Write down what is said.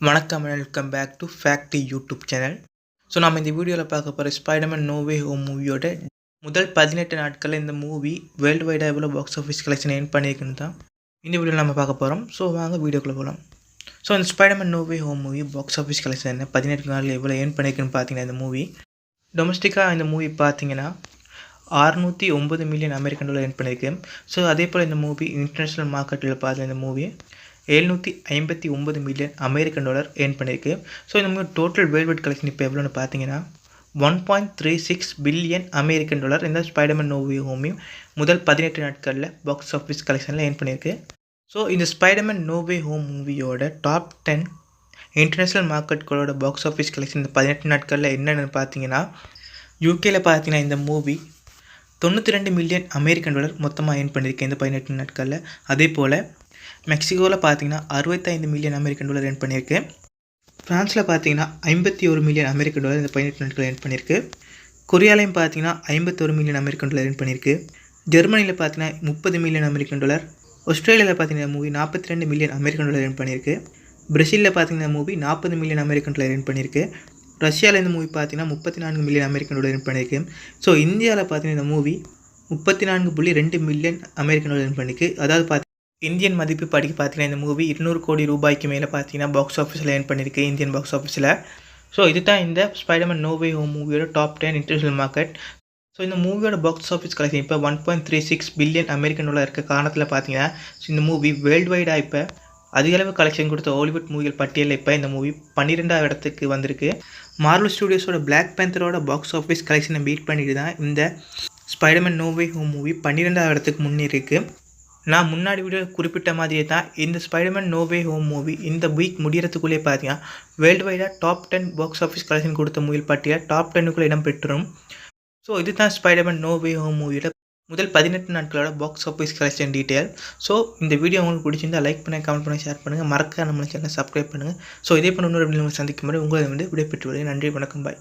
வணக்கம் welcome back to factory YouTube channel so நம்ம இந்த வீடியோவில் பார்க்க போகிற ஸ்பைடர்மேன் நோவே ஹோம் மூவியோட முதல் பதினெட்டு நாட்களில் இந்த மூவி வேர்ல்டு வைடாக எவ்வளோ பாக்ஸ் ஆஃபீஸ் கலெக்ஷன் ஏன் பண்ணியிருக்குன்னு தான் இந்த வீடியோவில் நம்ம பார்க்க போகிறோம் ஸோ வாங்க வீடியோக்குள்ளே போகலாம் ஸோ இந்த Spiderman no way home movie box office collection என்ன பதினெட்டு நாளில் எவ்வளோ ஏன் பண்ணியிருக்குன்னு பார்த்தீங்கன்னா இந்த மூவி டொமஸ்டிக்காக இந்த மூவி பார்த்தீங்கன்னா அறுநூற்றி ஒம்பது மில்லியன் அமெரிக்கன் டாலர் ஏன் பண்ணியிருக்கு ஸோ அதே போல் இந்த மூவி இன்டர்நேஷ்னல் மார்க்கெட்டில் பார்த்த இந்த மூவி எழுநூற்றி ஐம்பத்தி ஒம்பது மில்லியன் அமெரிக்கன் டாலர் ஏர்ன் பண்ணியிருக்கு ஸோ இந்த மாதிரி டோட்டல் வேர்ல்டு கலெக்ஷன் இப்போ எவ்வளோன்னு பார்த்தீங்கன்னா one point three six billion American dollar இந்த ஸ்பைடர்மேன் நோவி ஹோமியும் முதல் பதினெட்டு நாட்களில் பாக்ஸ் ஆஃபீஸ் கலெக்ஷனில் ஏர்ன் பண்ணியிருக்கு ஸோ இந்த ஸ்பைடர்மேன் நோவே ஹோம் மூவியோட டாப் டென் இன்டர்நேஷ்னல் மார்க்கெட்களோட பாக்ஸ் ஆஃபீஸ் கலெக்ஷன் இந்த பதினெட்டு நாட்களில் என்னென்னு பார்த்தீங்கன்னா யூகேயில் பார்த்தீங்கன்னா இந்த மூவி தொண்ணூற்றி ரெண்டு மில்லியன் அமெரிக்கன் டாலர் மொத்தமாக ஏர்ன் பண்ணியிருக்கேன் இந்த பதினெட்டு நாட்களில். அதே போல் மெக்சிகோவில் பார்த்தீங்கன்னா அறுபத்தைந்து மில்லியன் அமெரிக்கன் டாலர் ஏர்ன் பண்ணியிருக்கு ஃப்ரான்ஸில் பார்த்தீங்கன்னா ஐம்பத்தி ஒரு மில்லியன் அமெரிக்கன் டாலர் இந்த பதினெட்டு நாட்கள் ஏர்ன் பண்ணியிருக்கு கொரியாலையும் பார்த்தீங்கன்னா ஐம்பத்தொரு மில்லியன் அமெரிக்கன் டாலர் ஏர்ன் பண்ணியிருக்கு ஜெர்மனியில் பார்த்தீங்கன்னா முப்பது மில்லியன் அமெரிக்கன் டாலர் ஆஸ்திரேலியாவில் பார்த்தீங்கன்னா மூவி நாற்பத்தி ரெண்டு மில்லியன் அமெரிக்கன் டாலர் ஏர்ன் பண்ணியிருக்கு பிரசிலில் பார்த்தீங்கன்னா மூவி நாற்பது மில்லியன் அமெரிக்கன் டாலர் ஏர்ன் பண்ணியிருக்கு ரஷ்யாவில் இந்த மூவி பார்த்தீங்கன்னா முப்பத்தி நான்கு மில்லியன் அமெரிக்கன் டாலர் பண்ணியிருக்கு ஸோ இந்தியாவில் பார்த்தீங்கன்னா இந்த மூவி முப்பத்தி நான்கு புள்ளி ரெண்டு மில்லியன் அமெரிக்கன் டாலர் ஏர்ன் பண்ணியிருக்கு அதாவது பார்த்து இந்தியன் மதிப்பு படிக்க பார்த்தீங்கன்னா இந்த மூவி இருநூறு கோடி ரூபாய்க்கு மேலே பார்த்தீங்கன்னா பாக்ஸ் ஆஃபீஸில் ஏர்ன் பண்ணியிருக்கு இந்தியன் பாக்ஸ் ஆஃபீஸில் ஸோ இதுதான் இந்த ஸ்பைடர்மேன் நோவே ஹோம் மூவியோட top ten international market so இந்த மூவியோட பாக்ஸ் ஆஃபீஸ் கலெக்ஷன் இப்போ one point three six billion American dollar இருக்க காரணத்தில் பார்த்தீங்கன்னா ஸோ இந்த மூவி வேர்ல்டு வைடாக இப்போ அதிகளவு கலெக்ஷன் கொடுத்த ஹாலிவுட் மூவிகள் பட்டியலில் இப்போ இந்த மூவி பன்னிரெண்டாவது இடத்துக்கு வந்திருக்கு. மார்வல் ஸ்டூடியோஸோட பிளாக் பேந்தரோட பாக்ஸ் ஆஃபீஸ் கலெக்ஷனை பீட் பண்ணிட்டு தான் இந்த ஸ்பைடர்மேன் நோவே ஹோம் மூவி பன்னிரெண்டாவது இடத்துக்கு முன்னேறிருக்கு நான் முன்னாடி வீடியோ குறிப்பிட்ட மாதிரியே தான் இந்த Spiderman no way home movie இந்த வீக் முடிகிறதுக்குள்ளே பார்த்தீங்கன்னா world வைடாக top ten box office collection கொடுத்த மூவியில் பட்டியல் டாப் டென்னுக்குள்ளே இடம் பெற்றுரும். ஸோ இதுதான் ஸ்பைடர்மேன் நோவே ஹோம் மூவியோட முதல் பதினெட்டு நாட்களோட box office collection detail so இந்த வீடியோ உங்களுக்கு பிடிச்சிருந்தா லைக் பண்ணுங்கள் கமெண்ட் பண்ணி ஷேர் பண்ணுங்கள் மறக்க நம்ம சேனல் சப்ஸ்கிரைப் பண்ணுங்கள் ஸோ இதே பண்ண அப்படின்னு நம்ம சந்திக்கும் முறை உங்களை வந்து விடைபெற்று நன்றி வணக்கம் பாய்